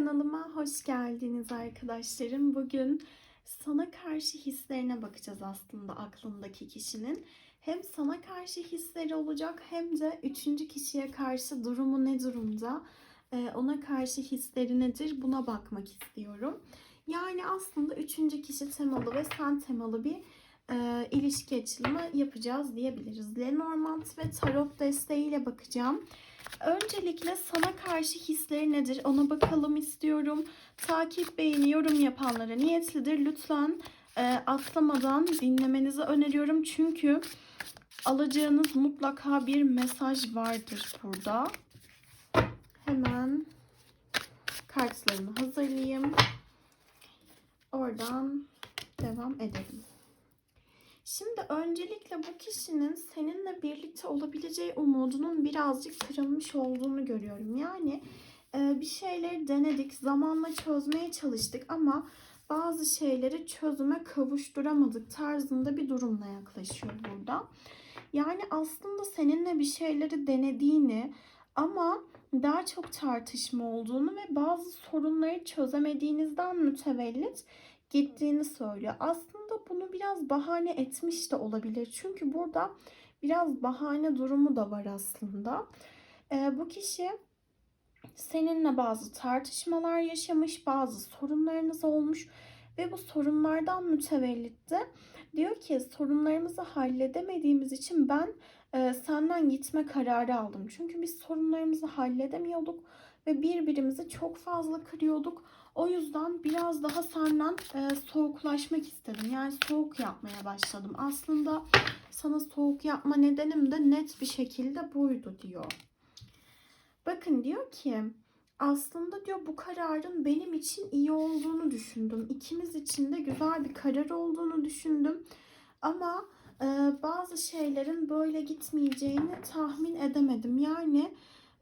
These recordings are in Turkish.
Kanalıma hoş geldiniz arkadaşlarım. Bugün sana karşı hislerine bakacağız aslında aklındaki kişinin. Hem sana karşı hisleri olacak hem de üçüncü kişiye karşı durumu ne durumda, e, ona karşı hisleri nedir buna bakmak istiyorum. Yani aslında üçüncü kişi temalı ve sen temalı bir e, ilişki açılımı yapacağız diyebiliriz. Lenormand ve Tarot desteğiyle bakacağım. Öncelikle sana karşı hisleri nedir ona bakalım istiyorum. Takip, beğeni, yorum yapanlara niyetlidir. Lütfen e, atlamadan dinlemenizi öneriyorum. Çünkü alacağınız mutlaka bir mesaj vardır burada. Hemen kartlarımı hazırlayayım. Oradan devam edelim. Şimdi öncelikle bu kişinin seninle birlikte olabileceği umudunun birazcık kırılmış olduğunu görüyorum. Yani e, bir şeyleri denedik, zamanla çözmeye çalıştık ama bazı şeyleri çözüme kavuşturamadık tarzında bir durumla yaklaşıyor burada. Yani aslında seninle bir şeyleri denediğini ama daha çok tartışma olduğunu ve bazı sorunları çözemediğinizden mütevellit gittiğini söylüyor. Aslında bunu biraz bahane etmiş de olabilir. Çünkü burada biraz bahane durumu da var aslında. Ee, bu kişi seninle bazı tartışmalar yaşamış, bazı sorunlarınız olmuş ve bu sorunlardan mütevellit de diyor ki sorunlarımızı halledemediğimiz için ben e, senden gitme kararı aldım. Çünkü biz sorunlarımızı halledemiyorduk ve birbirimizi çok fazla kırıyorduk. O yüzden biraz daha senden e, soğuklaşmak istedim. Yani soğuk yapmaya başladım. Aslında sana soğuk yapma nedenim de net bir şekilde buydu diyor. Bakın diyor ki aslında diyor bu kararın benim için iyi olduğunu düşündüm. İkimiz için de güzel bir karar olduğunu düşündüm. Ama e, bazı şeylerin böyle gitmeyeceğini tahmin edemedim. Yani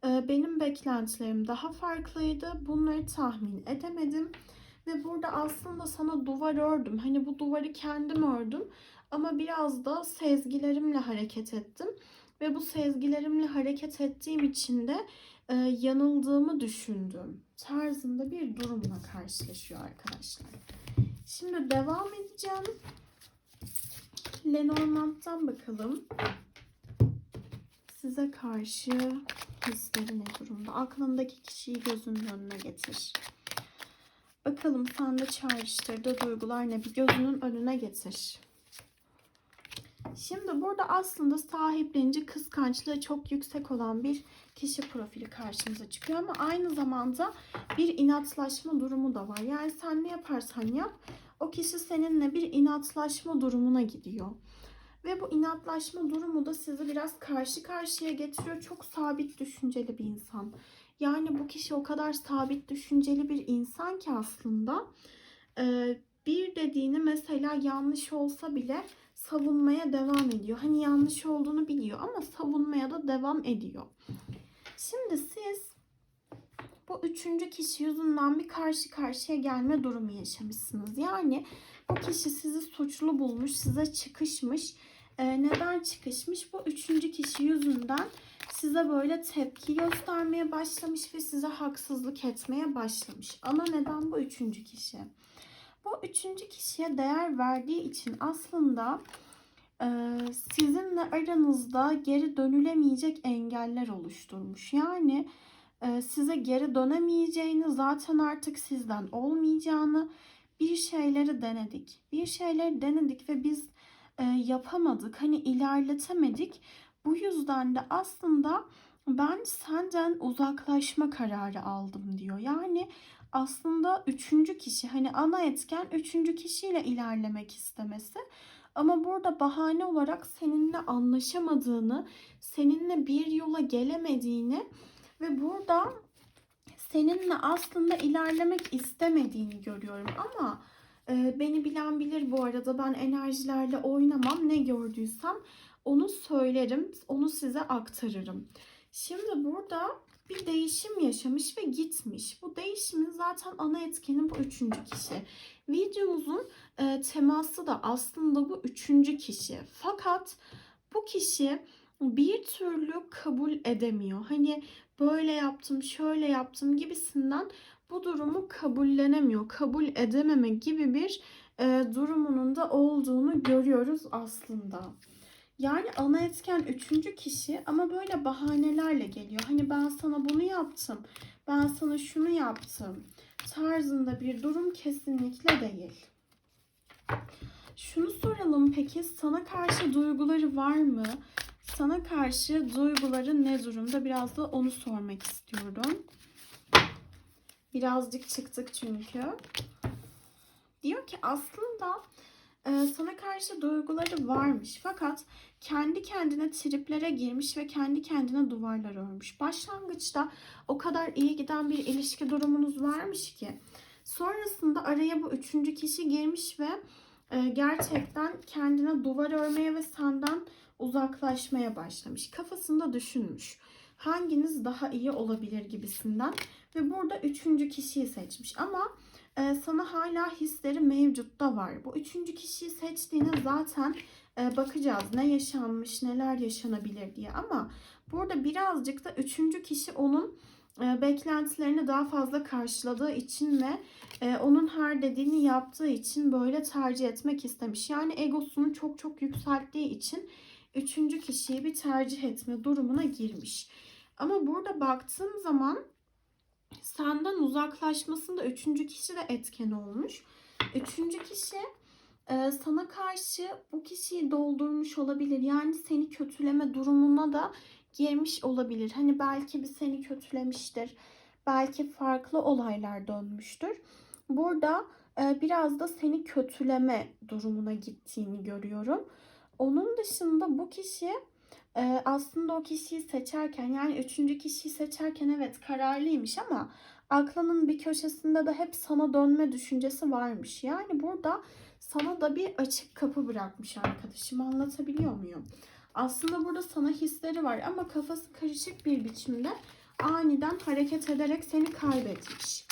benim beklentilerim daha farklıydı. Bunları tahmin edemedim. Ve burada aslında sana duvar ördüm. Hani bu duvarı kendim ördüm. Ama biraz da sezgilerimle hareket ettim. Ve bu sezgilerimle hareket ettiğim için de e, yanıldığımı düşündüm. Tarzında bir durumla karşılaşıyor arkadaşlar. Şimdi devam edeceğim. Lenormand'dan bakalım. Size karşı hisleri ne durumda? Aklındaki kişiyi gözünün önüne getir. Bakalım sende çağrıştırdığı duygular ne? Bir gözünün önüne getir. Şimdi burada aslında sahiplenici kıskançlığı çok yüksek olan bir kişi profili karşımıza çıkıyor ama aynı zamanda bir inatlaşma durumu da var. Yani sen ne yaparsan yap o kişi seninle bir inatlaşma durumuna gidiyor. Ve bu inatlaşma durumu da sizi biraz karşı karşıya getiriyor. Çok sabit düşünceli bir insan. Yani bu kişi o kadar sabit düşünceli bir insan ki aslında bir dediğini mesela yanlış olsa bile savunmaya devam ediyor. Hani yanlış olduğunu biliyor ama savunmaya da devam ediyor. Şimdi siz bu üçüncü kişi yüzünden bir karşı karşıya gelme durumu yaşamışsınız. Yani bu kişi sizi suçlu bulmuş, size çıkışmış. Ee, neden çıkışmış? Bu üçüncü kişi yüzünden size böyle tepki göstermeye başlamış ve size haksızlık etmeye başlamış. Ama neden bu üçüncü kişi? Bu üçüncü kişiye değer verdiği için aslında e, sizinle aranızda geri dönülemeyecek engeller oluşturmuş. Yani size geri dönemeyeceğini, zaten artık sizden olmayacağını bir şeyleri denedik. Bir şeyleri denedik ve biz e, yapamadık. Hani ilerletemedik. Bu yüzden de aslında ben senden uzaklaşma kararı aldım diyor. Yani aslında üçüncü kişi hani ana etken üçüncü kişiyle ilerlemek istemesi. Ama burada bahane olarak seninle anlaşamadığını, seninle bir yola gelemediğini ve burada seninle aslında ilerlemek istemediğini görüyorum. Ama e, beni bilen bilir bu arada ben enerjilerle oynamam. Ne gördüysem onu söylerim, onu size aktarırım. Şimdi burada bir değişim yaşamış ve gitmiş. Bu değişimin zaten ana etkeni bu üçüncü kişi. Videomuzun e, teması da aslında bu üçüncü kişi. Fakat bu kişi bir türlü kabul edemiyor. Hani böyle yaptım, şöyle yaptım gibisinden bu durumu kabullenemiyor, kabul edememe gibi bir e, durumunun da olduğunu görüyoruz aslında. Yani ana etken üçüncü kişi ama böyle bahanelerle geliyor. Hani ben sana bunu yaptım, ben sana şunu yaptım tarzında bir durum kesinlikle değil. Şunu soralım peki sana karşı duyguları var mı? Sana karşı duyguları ne durumda? Biraz da onu sormak istiyorum. Birazcık çıktık çünkü. Diyor ki aslında e, sana karşı duyguları varmış. Fakat kendi kendine triplere girmiş ve kendi kendine duvarlar örmüş. Başlangıçta o kadar iyi giden bir ilişki durumunuz varmış ki. Sonrasında araya bu üçüncü kişi girmiş ve e, gerçekten kendine duvar örmeye ve senden uzaklaşmaya başlamış. Kafasında düşünmüş. Hanginiz daha iyi olabilir gibisinden. Ve burada üçüncü kişiyi seçmiş. Ama e, sana hala hisleri mevcut da var. Bu üçüncü kişiyi seçtiğine zaten e, bakacağız. Ne yaşanmış, neler yaşanabilir diye. Ama burada birazcık da üçüncü kişi onun e, beklentilerini daha fazla karşıladığı için ve e, onun her dediğini yaptığı için böyle tercih etmek istemiş. Yani egosunu çok çok yükselttiği için üçüncü kişiyi bir tercih etme durumuna girmiş. Ama burada baktığım zaman senden uzaklaşmasında üçüncü kişi de etken olmuş. Üçüncü kişi e, sana karşı bu kişiyi doldurmuş olabilir. Yani seni kötüleme durumuna da girmiş olabilir. Hani belki bir seni kötülemiştir. Belki farklı olaylar dönmüştür. Burada e, biraz da seni kötüleme durumuna gittiğini görüyorum. Onun dışında bu kişi e, aslında o kişiyi seçerken yani üçüncü kişiyi seçerken evet kararlıymış ama aklının bir köşesinde de hep sana dönme düşüncesi varmış. Yani burada sana da bir açık kapı bırakmış arkadaşım anlatabiliyor muyum? Aslında burada sana hisleri var ama kafası karışık bir biçimde aniden hareket ederek seni kaybetmiş.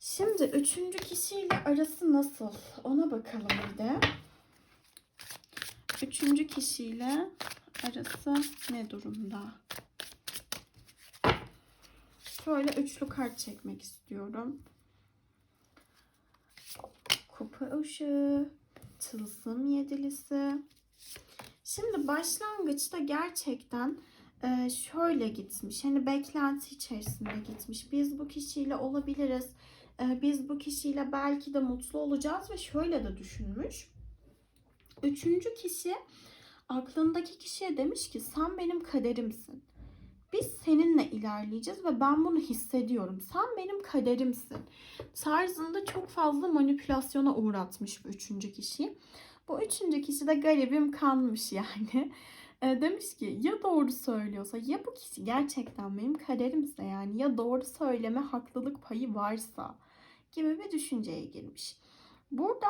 Şimdi üçüncü kişiyle arası nasıl? Ona bakalım bir de. Üçüncü kişiyle arası ne durumda? Şöyle üçlü kart çekmek istiyorum. Kupa ışığı, tılsım yedilisi. Şimdi başlangıçta gerçekten e, şöyle gitmiş. Hani beklenti içerisinde gitmiş. Biz bu kişiyle olabiliriz. E, biz bu kişiyle belki de mutlu olacağız ve şöyle de düşünmüş. Üçüncü kişi aklındaki kişiye demiş ki sen benim kaderimsin. Biz seninle ilerleyeceğiz ve ben bunu hissediyorum. Sen benim kaderimsin. Tarzında çok fazla manipülasyona uğratmış bu üçüncü kişi. Bu üçüncü kişi de garibim kanmış yani. E, demiş ki ya doğru söylüyorsa ya bu kişi gerçekten benim kaderimse yani ya doğru söyleme haklılık payı varsa gibi bir düşünceye girmiş. Burada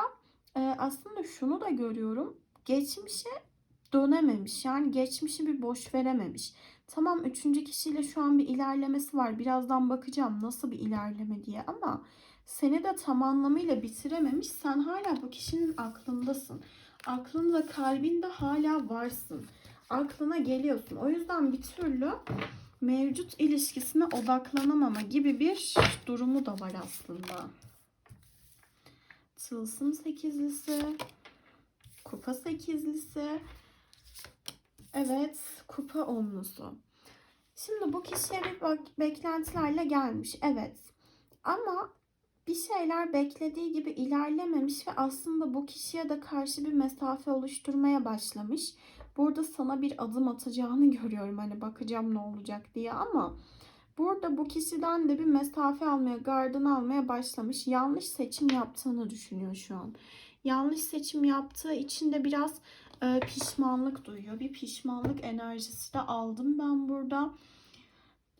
e, aslında şunu da görüyorum. Geçmişe dönememiş. Yani geçmişi bir boş verememiş. Tamam üçüncü kişiyle şu an bir ilerlemesi var. Birazdan bakacağım nasıl bir ilerleme diye ama seni de tam anlamıyla bitirememiş. Sen hala bu kişinin aklındasın. Aklında kalbinde hala varsın. Aklına geliyorsun. O yüzden bir türlü mevcut ilişkisine odaklanamama gibi bir durumu da var aslında. Tılsım sekizlisi, kupa sekizlisi, evet kupa onlusu. Şimdi bu kişiye bir beklentilerle gelmiş. Evet. Ama bir şeyler beklediği gibi ilerlememiş ve aslında bu kişiye de karşı bir mesafe oluşturmaya başlamış. Burada sana bir adım atacağını görüyorum. Hani bakacağım ne olacak diye ama burada bu kişiden de bir mesafe almaya, gardını almaya başlamış. Yanlış seçim yaptığını düşünüyor şu an. Yanlış seçim yaptığı için de biraz e, pişmanlık duyuyor. Bir pişmanlık enerjisi de aldım ben burada.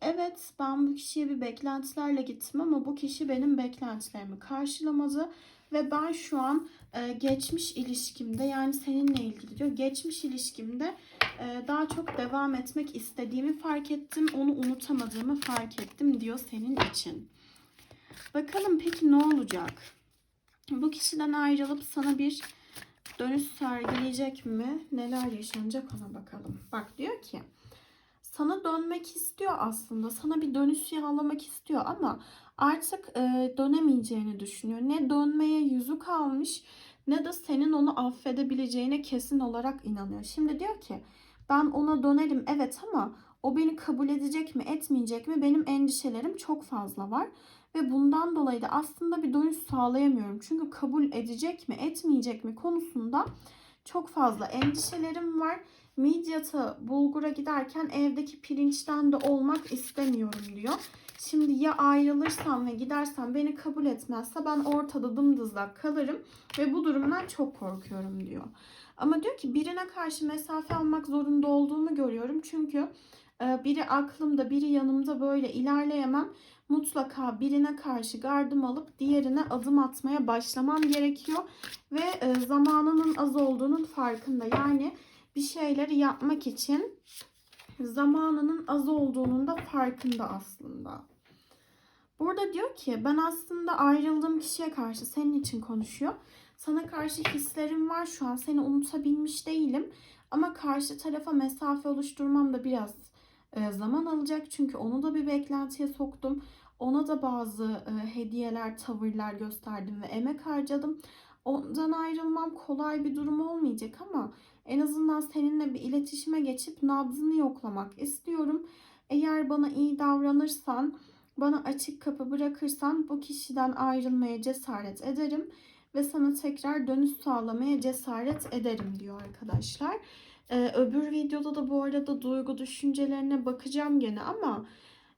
Evet ben bu kişiye bir beklentilerle gittim ama bu kişi benim beklentilerimi karşılamadı. Ve ben şu an e, geçmiş ilişkimde yani seninle ilgili diyor. Geçmiş ilişkimde e, daha çok devam etmek istediğimi fark ettim. Onu unutamadığımı fark ettim diyor senin için. Bakalım peki ne olacak? Bu kişiden ayrılıp sana bir dönüş sergileyecek mi? Neler yaşanacak ona bakalım. Bak diyor ki sana dönmek istiyor aslında. Sana bir dönüş sağlamak istiyor ama artık e, dönemeyeceğini düşünüyor. Ne dönmeye yüzü kalmış ne de senin onu affedebileceğine kesin olarak inanıyor. Şimdi diyor ki ben ona dönerim evet ama o beni kabul edecek mi etmeyecek mi benim endişelerim çok fazla var. Ve bundan dolayı da aslında bir dönüş sağlayamıyorum. Çünkü kabul edecek mi etmeyecek mi konusunda çok fazla endişelerim var. Midyat'a bulgura giderken evdeki pirinçten de olmak istemiyorum diyor. Şimdi ya ayrılırsam ve gidersem beni kabul etmezse ben ortada dımdızlak kalırım ve bu durumdan çok korkuyorum diyor. Ama diyor ki birine karşı mesafe almak zorunda olduğumu görüyorum. Çünkü e, biri aklımda biri yanımda böyle ilerleyemem. Mutlaka birine karşı gardım alıp diğerine adım atmaya başlamam gerekiyor. Ve e, zamanının az olduğunun farkında. Yani bir şeyleri yapmak için zamanının az olduğunun da farkında aslında. Burada diyor ki ben aslında ayrıldığım kişiye karşı senin için konuşuyor. Sana karşı hislerim var şu an. Seni unutabilmiş değilim. Ama karşı tarafa mesafe oluşturmam da biraz e, zaman alacak. Çünkü onu da bir beklentiye soktum. Ona da bazı e, hediyeler, tavırlar gösterdim ve emek harcadım. Ondan ayrılmam kolay bir durum olmayacak ama en azından seninle bir iletişime geçip nabzını yoklamak istiyorum. Eğer bana iyi davranırsan, bana açık kapı bırakırsan bu kişiden ayrılmaya cesaret ederim ve sana tekrar dönüş sağlamaya cesaret ederim diyor arkadaşlar. Ee, öbür videoda da bu arada duygu düşüncelerine bakacağım gene ama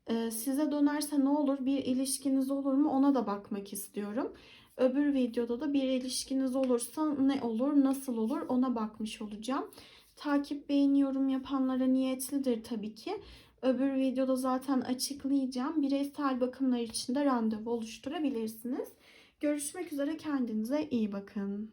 e, size dönerse ne olur bir ilişkiniz olur mu ona da bakmak istiyorum. Öbür videoda da bir ilişkiniz olursa ne olur, nasıl olur ona bakmış olacağım. Takip, beğeni, yorum yapanlara niyetlidir tabii ki. Öbür videoda zaten açıklayacağım. Bireysel bakımlar için de randevu oluşturabilirsiniz. Görüşmek üzere kendinize iyi bakın.